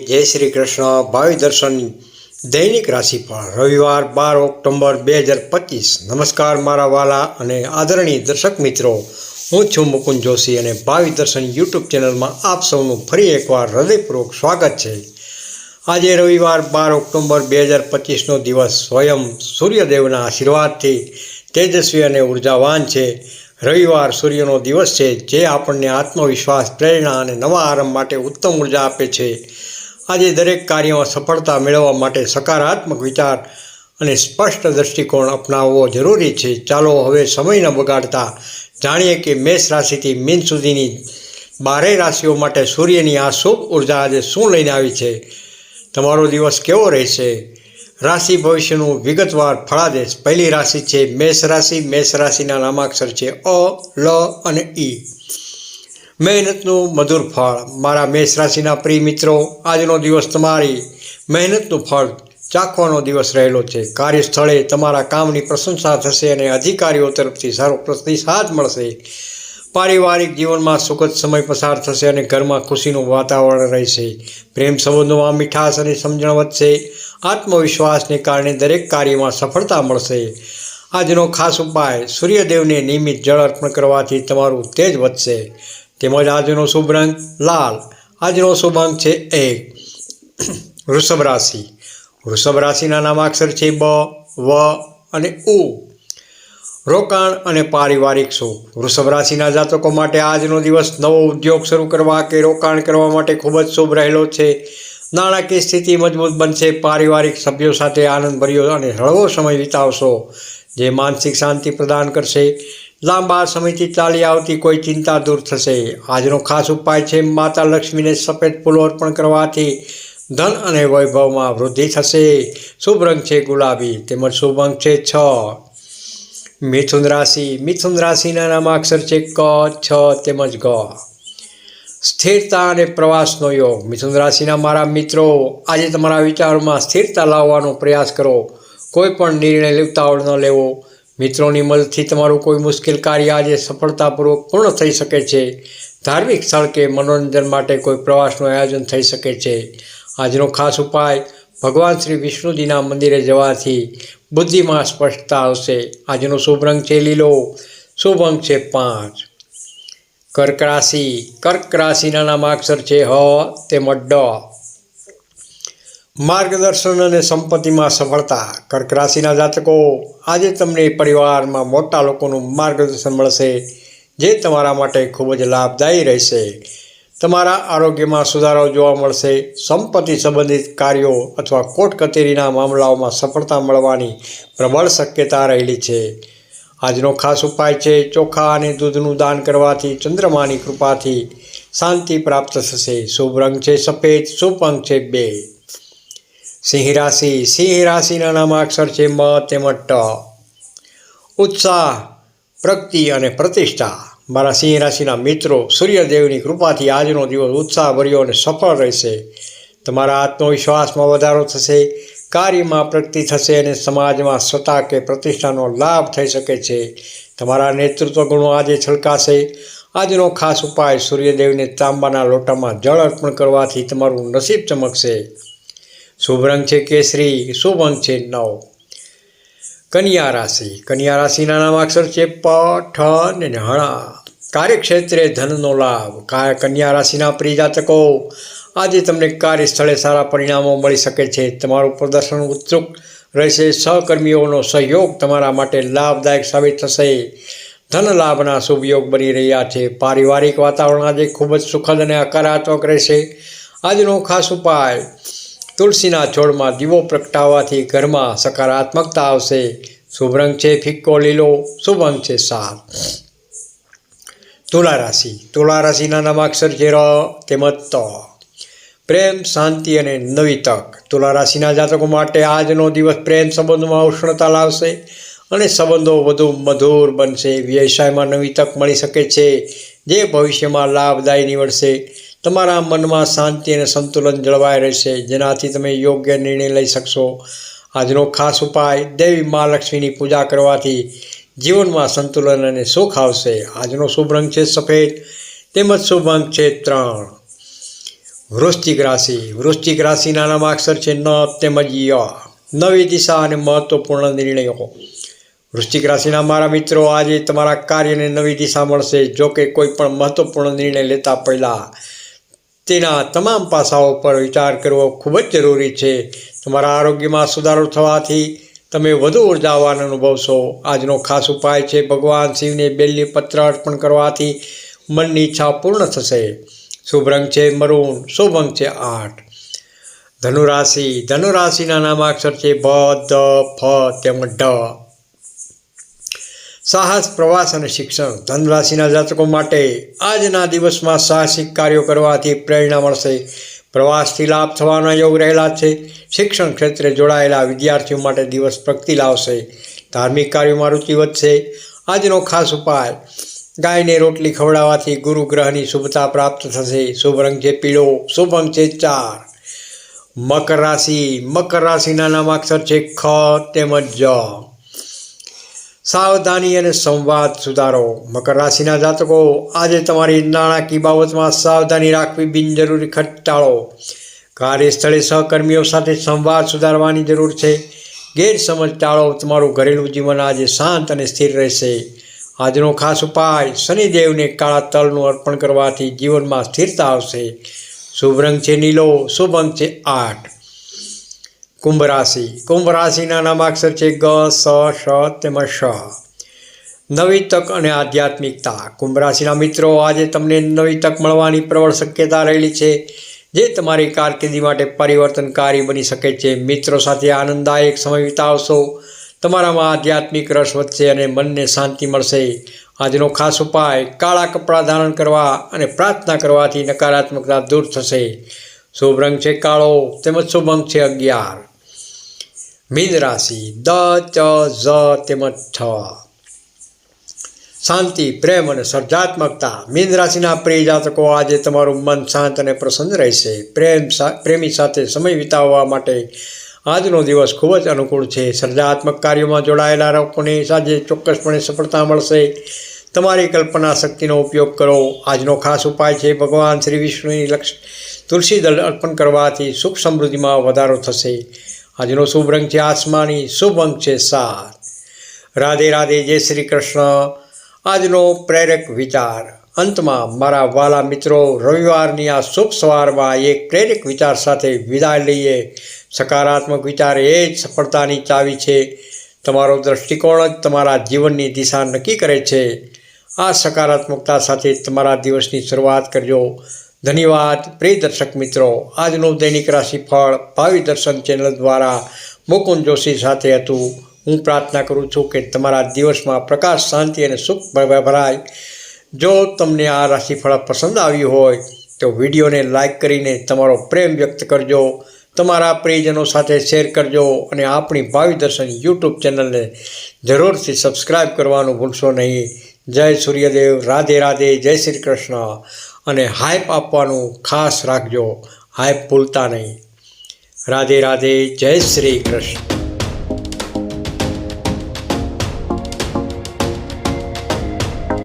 જય શ્રી કૃષ્ણ. ભાવિ દર્શન, દૈનિક રાશિફળ રવિવાર બાર ઓક્ટોબર બે હજાર પચીસ. નમસ્કાર મારા વાલા અને આદરણીય દર્શક મિત્રો. હું છું મુકુંદ જોશી અને ભાવિ દર્શન યુટ્યુબ ચેનલમાં આપ સૌનું ફરી એકવાર હૃદયપૂર્વક સ્વાગત છે. આજે રવિવાર બાર ઓક્ટોબર બે હજાર પચીસનો દિવસ સ્વયં સૂર્યદેવના આશીર્વાદથી તેજસ્વી અને ઉર્જાવાન છે. રવિવાર સૂર્યનો દિવસ છે જે આપણને આત્મવિશ્વાસ, પ્રેરણા અને નવા આરંભ માટે ઉત્તમ ઊર્જા આપે છે. આજે દરેક કાર્યમાં સફળતા મેળવવા માટે સકારાત્મક વિચાર અને સ્પષ્ટ દૃષ્ટિકોણ અપનાવવો જરૂરી છે. ચાલો હવે સમય ન બગાડતા જાણીએ કે મેષ રાશિથી મીન સુધીની બારેય રાશિઓ માટે સૂર્યની આ શુભ ઊર્જા આજે શું લઈને આવી છે? તમારો દિવસ કેવો રહેશે? રાશિ ભવિષ્યનું વિગતવાર ફળાદેશ. પહેલી રાશિ છે મેષ રાશિ. મેષ રાશિના નામાક્ષર છે અ, લ અને ઈ. મહેનતનું મધુર ફળ. મારા મેષ રાશિના પ્રિય મિત્રો, આજનો દિવસ તમારી મહેનતનું ફળ ચાખવાનો દિવસ રહેલો છે. કાર્યસ્થળે તમારા કામની પ્રશંસા થશે અને અધિકારીઓ તરફથી સારો પ્રતિસાદ મળશે. પારિવારિક જીવનમાં સુખદ સમય પસાર થશે અને ઘરમાં ખુશીનું વાતાવરણ રહેશે. પ્રેમ સંબંધોમાં મીઠાશ અને સમજણ વધશે. આત્મવિશ્વાસને કારણે દરેક કાર્યમાં સફળતા મળશે. આજનો ખાસ ઉપાય, સૂર્યદેવને નિયમિત જળ અર્પણ કરવાથી તમારું તેજ વધશે. તેમજ આજનો શુભ રંગ લાલ. આજનો શુભ અંક છે એક વૃષભ રાશિ. વૃષભ રાશિના નામાક્ષર છે બ, વ અને ઉ. રોકાણ અને પારિવારિક સુખ. વૃષભ રાશિના જાતકો માટે આજનો દિવસ નવો ઉદ્યોગ શરૂ કરવા કે રોકાણ કરવા માટે ખૂબ જ શુભ રહેલો છે. નાણાકીય સ્થિતિ મજબૂત બનશે. પારિવારિક સભ્યો સાથે આનંદભર્યો અને હળવો સમય વિતાવશો, જે માનસિક શાંતિ પ્રદાન કરશે. લાંબા સમયથી ચાલી આવતી કોઈ ચિંતા દૂર થશે. આજનો ખાસ ઉપાય છે, માતા લક્ષ્મીને સફેદ ફૂલો અર્પણ કરવાથી ધન અને વૈભવમાં વૃદ્ધિ થશે. શુભ રંગ છે ગુલાબી, તેમજ શુભ અંક છે છ. મિથુન રાશિ, મિથુન રાશિના નામાક્ષર છે ક, છ, તેમજ ગ. સ્થિરતા અને પ્રવાસનો યોગ. મિથુન રાશિના મારા મિત્રો, આજે તમારા વિચારોમાં સ્થિરતા લાવવાનો પ્રયાસ કરો. કોઈ પણ નિર્ણય ઉતાવળ ન લેવો. મિત્રોની મદદથી તમારું કોઈ મુશ્કેલ કાર્ય આજે સફળતાપૂર્વક પૂર્ણ થઈ શકે છે. ધાર્મિક સ્થળ કે મનોરંજન માટે કોઈ પ્રવાસનું આયોજન થઈ શકે છે. આજનો ખાસ ઉપાય, ભગવાન શ્રી વિષ્ણુજીના મંદિરે જવાથી બુદ્ધિમાં સ્પષ્ટતા આવશે. આજનો શુભ રંગ છે લીલો, શુભ અંક છે પાંચ. કર્ક રાશિ, કર્ક રાશિના નામાક્ષર છે હ તેમજ ડ. માર્ગદર્શન અને સંપત્તિમાં સફળતા. કર્ક રાશિના જાતકો, આજે તમને પરિવારમાં મોટા લોકોનું માર્ગદર્શન મળશે, જે તમારા માટે ખૂબ જ લાભદાયી રહેશે. તમારા આરોગ્યમાં સુધારો જોવા મળશે. સંપત્તિ સંબંધિત કાર્યો અથવા કોર્ટ કચેરીના મામલાઓમાં સફળતા મળવાની પ્રબળ શક્યતા રહેલી છે. આજનો ખાસ ઉપાય છે, ચોખા અને દૂધનું દાન કરવાથી, ચંદ્રમાની કૃપાથી શાંતિ પ્રાપ્ત થશે. શુભ રંગ છે સફેદ, શુભ અંક છે બે. સિંહ રાશિ, સિંહ રાશિના નામાક્ષર છે મ, તેમજ ટ. ઉત્સાહ, પ્રગતિ અને પ્રતિષ્ઠા. મારા સિંહ રાશિના મિત્રો, સૂર્યદેવની કૃપાથી આજનો દિવસ ઉત્સાહભર્યો અને સફળ રહેશે. તમારા આત્મવિશ્વાસમાં વધારો થશે, કાર્યમાં પ્રગતિ થશે અને સમાજમાં સત્તા કે પ્રતિષ્ઠાનો લાભ થઈ શકે છે. તમારા નેતૃત્વ ગુણો આજે છલકાશે. આજનો ખાસ ઉપાય સૂર્યદેવને તાંબાના લોટામાં જળ અર્પણ કરવાથી તમારું નસીબ ચમકશે. શુભ રંગ છે કેસરી શુભ અંક છે નવ. કન્યા રાશિ. કન્યા રાશિના નામાક્ષર છે પ, ઠ અને હણા કાર્યક્ષેત્રે ધનનો લાભ. કન્યા રાશિના પ્રિજાતકો આજે તમને કાર્યસ્થળે સારા પરિણામો મળી શકે છે. તમારું પ્રદર્શન ઉત્સુક રહેશે. સહકર્મીઓનો સહયોગ તમારા માટે લાભદાયક સાબિત થશે. ધન લાભના શુભ યોગ બની રહ્યા છે. પારિવારિક વાતાવરણ આજે ખૂબ જ સુખદ અને હકારાત્મક રહેશે. આજનો ખાસ ઉપાય તુલસીના છોડમાં દીવો પ્રગટાવવાથી ઘરમાં સકારાત્મકતા આવશે. શુભ રંગ છે ફિક્કો લીલો શુભ અંક છે સાત. તુલા રાશિ. તુલા રાશિના નામાક્ષર છે ર તેમજ ત. પ્રેમ, શાંતિ અને નવી તક. તુલા રાશિના જાતકો માટે આજનો દિવસ પ્રેમ સંબંધોમાં ઉષ્ણતા લાવશે અને સંબંધો વધુ મધુર બનશે. વ્યવસાયમાં નવી તક મળી શકે છે. જે ભવિષ્યમાં લાભદાયી નીવડશે. તમારા મનમાં શાંતિ અને સંતુલન જળવાઈ રહેશે. જેનાથી તમે યોગ્ય નિર્ણય લઈ શકશો. આજનો ખાસ ઉપાય દેવી મા લક્ષ્મીની પૂજા કરવાથી જીવનમાં સંતુલન અને સુખ આવશે. આજનો શુભ રંગ છે સફેદ, તેમજ શુભ અંક છે ત્રણ. વૃશ્ચિક રાશિ. વૃશ્ચિક રાશિના નામાક્ષર છે ન, તેમજ ય. નવી દિશા અને મહત્વપૂર્ણ નિર્ણયો. વૃશ્ચિક રાશિના મારા મિત્રો, આજે તમારા કાર્યને નવી દિશા મળશે. જો કે કોઈ પણ મહત્વપૂર્ણ નિર્ણય લેતા પહેલાં તેના તમામ પાસાઓ પર વિચાર કરવો ખૂબ જ જરૂરી છે. તમારા આરોગ્યમાં સુધારો થવાથી તમે વધુ ઉર્જાવાન અનુભવશો. આજનો ખાસ ઉપાય છે ભગવાન શિવને બેલી પત્ર અર્પણ કરવાથી મનની ઈચ્છા પૂર્ણ થશે. શુભ રંગ છે મરૂન શુભ અંક છે આઠ. ધનુરાશિ, ધનુરાશિના નામાક્ષર છે ભ, દ, ફ તેમજ ડ સાહસ, પ્રવાસ અને શિક્ષણ ધનરાશિના જાતકો માટે આજના દિવસમાં સાહસિક કાર્યો કરવાથી પ્રેરણા મળશે. પ્રવાસથી લાભ થવાના યોગ રહેલા છે. શિક્ષણ ક્ષેત્રે જોડાયેલા વિદ્યાર્થીઓ માટે દિવસ પ્રગતિ લાવશે. ધાર્મિક કાર્યોમાં રુચિ વધશે. આજનો ખાસ ઉપાય, ગાયને રોટલી ખવડાવવાથી ગુરુ ગ્રહની શુભતા પ્રાપ્ત થશે. શુભ રંગ છે પીળો શુભ અંગ છે ચાર. મકર રાશિ, મકર રાશિના નામાક્ષર છે ખ તેમજ જ. સાવધાની અને સંવાદ સુધારો. મકર રાશિના જાતકો, આજે તમારી નાણાકીય બાબતમાં સાવધાની રાખવી બિનજરૂરી ખર્ચ ટાળો કાર્યસ્થળે સહકર્મીઓ સાથે સંવાદ સુધારવાની જરૂર છે. ગેરસમજ ટાળો. તમારું ઘરેલું જીવન આજે શાંત અને સ્થિર રહેશે. આજનો ખાસ ઉપાય, શનિદેવને કાળા તલનું અર્પણ કરવાથી જીવનમાં સ્થિરતા આવશે. શુભ રંગ છે નીલો, શુભ અંક છે આઠ. કુંભ રાશિ કુંભ રાશિના નામાક્ષર છે ગ, સ શ તેમજ શ નવી તક અને આધ્યાત્મિકતા. કુંભ રાશિના મિત્રો, આજે તમને નવી તક મળવાની પ્રબળ શક્યતા રહેલી છે, જે તમારી કારકિર્દી માટે પરિવર્તનકારી બની શકે છે. મિત્રો સાથે આનંદદાયક સમય વિતાવશો. તમારામાં આધ્યાત્મિક રસ વધશે અને મનને શાંતિ મળશે. આજનો ખાસ ઉપાય, કાળા કપડાં ધારણ કરવા અને પ્રાર્થના કરવાથી નકારાત્મકતા દૂર થશે. શુભ રંગ છે કાળો, તેમજ શુભ અંક છે અગિયાર. મીન રાશિ, દ, ચ, ઝ તેમજ છ. શાંતિ, પ્રેમ અને સર્જાત્મકતા. મીન રાશિના પ્રિય જાતકો આજે તમારું મન શાંત અને પ્રસન્ન રહેશે. પ્રેમ પ્રેમી સાથે સમય વિતાવવા માટે આજનો દિવસ ખૂબ જ અનુકૂળ છે. સર્જાત્મક કાર્યોમાં જોડાયેલા લોકોને આજે ચોક્કસપણે સફળતા મળશે. તમારી કલ્પના શક્તિનો ઉપયોગ કરો. આજનો ખાસ ઉપાય છે, ભગવાન શ્રી વિષ્ણુની લક્ષ તુલસી દળ અર્પણ કરવાથી સુખ સમૃદ્ધિમાં વધારો થશે. આજનો શુભ રંગ છે આસમાની શુભ અંક છે સાત. રાધે રાધે જય શ્રી કૃષ્ણ. આજનો પ્રેરક વિચાર. અંતમાં મારા વાલા મિત્રો, રવિવારની આ શુભ સવારમાં એક પ્રેરક વિચાર સાથે વિદાય લઈએ. સકારાત્મક વિચાર એ જ સફળતાની ચાવી છે. તમારો દૃષ્ટિકોણ જ તમારા જીવનની દિશા નક્કી કરે છે. આ સકારાત્મકતા સાથે તમારા દિવસની શરૂઆત કરજો. ધન્યવાદ, પ્રિય દર્શક મિત્રો. આજનું દૈનિક રાશિફળ ભાવિ દર્શન ચેનલ દ્વારા મુકુંદ જોશી સાથે હતું. હું પ્રાર્થના કરું છું કે તમારા દિવસમાં પ્રકાશ, શાંતિ અને સુખ ભરાય. જો તમને આ રાશિફળ પસંદ આવ્યું હોય, તો વિડીયોને લાઇક કરીને તમારો પ્રેમ વ્યક્ત કરજો. તમારા પ્રિયજનો સાથે શેર કરજો અને આપણી ભાવિ દર્શન યુટ્યુબ ચેનલને જરૂરથી સબસ્ક્રાઈબ કરવાનું ભૂલશો નહીં. જય સૂર્યદેવ, રાધે રાધે, જય શ્રી કૃષ્ણ. અને હાઇપ આપવાનું ખાસ રાખજો. હાઇપ ભૂલતા નહીં. રાધે રાધે જય શ્રી કૃષ્ણ.